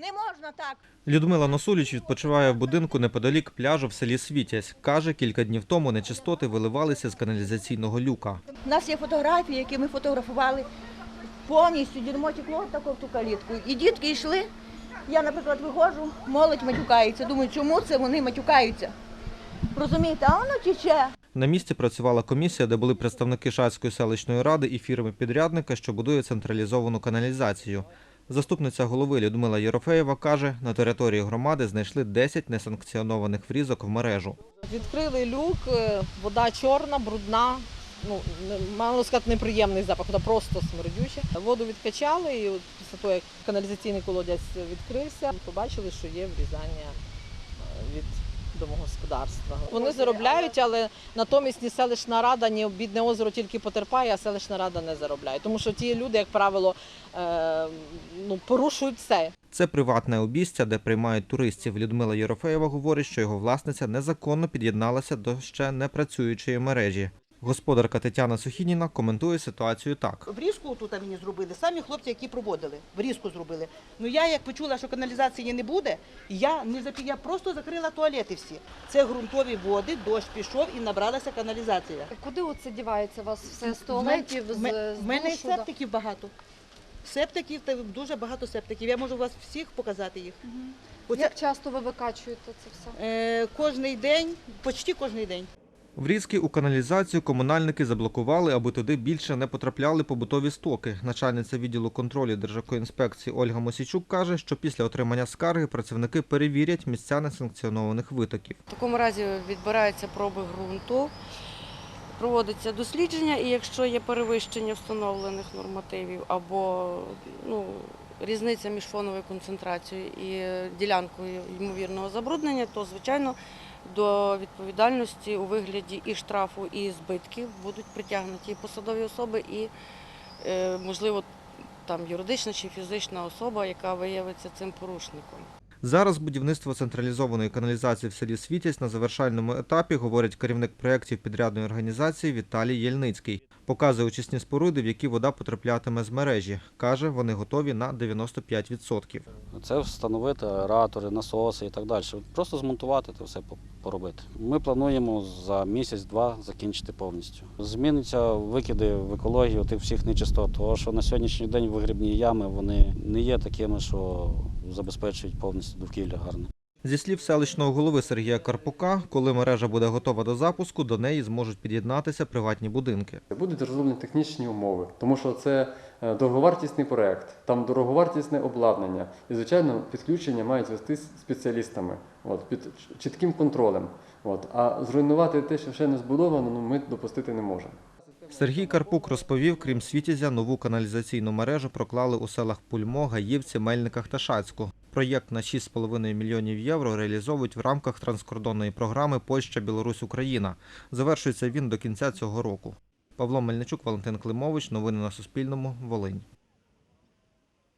Не можна так. Людмила Носуліч відпочиває в будинку неподалік пляжу в селі Світязь. Каже, кілька днів тому нечистоти виливалися з каналізаційного люка. У нас є фотографії, які ми фотографували. Повністю дерьмо текло тако в ту калітку. І дітки йшли. Я, наприклад, виходжу, молодь матюкається. Думаю, чому це вони матюкаються? Розумієте, а воно тече. На місці працювала комісія, де були представники Шацької селищної ради і фірми-підрядника, що будує централізовану каналізацію. Заступниця голови Людмила Єрофеєва каже, на території громади знайшли 10 несанкціонованих врізок в мережу. Відкрили люк, е, вода чорна, брудна. Ну, мало сказати, неприємний запах, вона просто смердюча. Воду відкачали, і от після того, як каналізаційний колодязь відкрився, побачили, що є врізання е, від домогосподарства. Вони заробляють, але натомість ні селищна рада, ні бідне озеро тільки потерпає, а селищна рада не заробляє. Тому що ті люди, як правило, е, ну, порушують все. Це приватне обійстя, де приймають туристів. Людмила Єрофеєва говорить, що його власниця незаконно під'єдналася до ще не працюючої мережі. Господарка Тетяна Сухініна коментує ситуацію так. Врізку тут мені зробили, самі хлопці, які проводили, врізку зробили. Ну я як почула, що каналізації не буде, я не запі... я просто закрила туалети всі. Це ґрунтові води, дощ пішов і набралася каналізація. Куди оце дівається у вас все з туалетів, в мене і септиків багато. Септиків та дуже багато септиків. Я можу вас всіх показати їх. Оце Як часто ви викачуєте це все? е, кожний день, почти кожний день. Врізки у каналізацію комунальники заблокували, аби туди більше не потрапляли побутові стоки. Начальниця відділу контролю Держекоінспекції Ольга Мосійчук каже, що після отримання скарги працівники перевірять місця несанкціонованих витоків. В такому разі відбираються проби ґрунту, проводиться дослідження, і якщо є перевищення встановлених нормативів або ну, різниця між фоновою концентрацією і ділянкою ймовірного забруднення, то звичайно до відповідальності у вигляді і штрафу, і збитків будуть притягнуті посадові особи, і е, можливо там юридична чи фізична особа, яка виявиться цим порушником. Зараз будівництво централізованої каналізації в селі Світязь на завершальному етапі, говорить керівник проєктів підрядної організації Віталій Єльницький. Показує очисні споруди, в які вода потраплятиме з мережі. Каже, вони готові на 95%. Це встановити аератори, насоси і так далі. Просто змонтувати це все поробити. Ми плануємо за місяць-два закінчити повністю. Зміниться викиди в екологію тих всіх нечистот, тому що на сьогоднішній день вигрібні ями вони не є такими, що забезпечують повністю довкілля гарне. Зі слів селищного голови Сергія Карпука, коли мережа буде готова до запуску, до неї зможуть під'єднатися приватні будинки. Будуть розроблені технічні умови, тому що це дороговартісний проект, там дороговартісне обладнання. І, звичайно, підключення мають вести спеціалістами, от, під чітким контролем. От. А зруйнувати те, що ще не збудовано, ну, ми допустити не можемо. Сергій Карпук розповів, крім Світязя, нову каналізаційну мережу проклали у селах Пульмо, Гаївці, Мельниках та Шацьку. Проєкт на 6,5 мільйонів євро реалізовують в рамках транскордонної програми Польща, Білорусь, Україна. Завершується він до кінця цього року. Павло Мельничук, Валентин Климович. Новини на Суспільному. Волинь.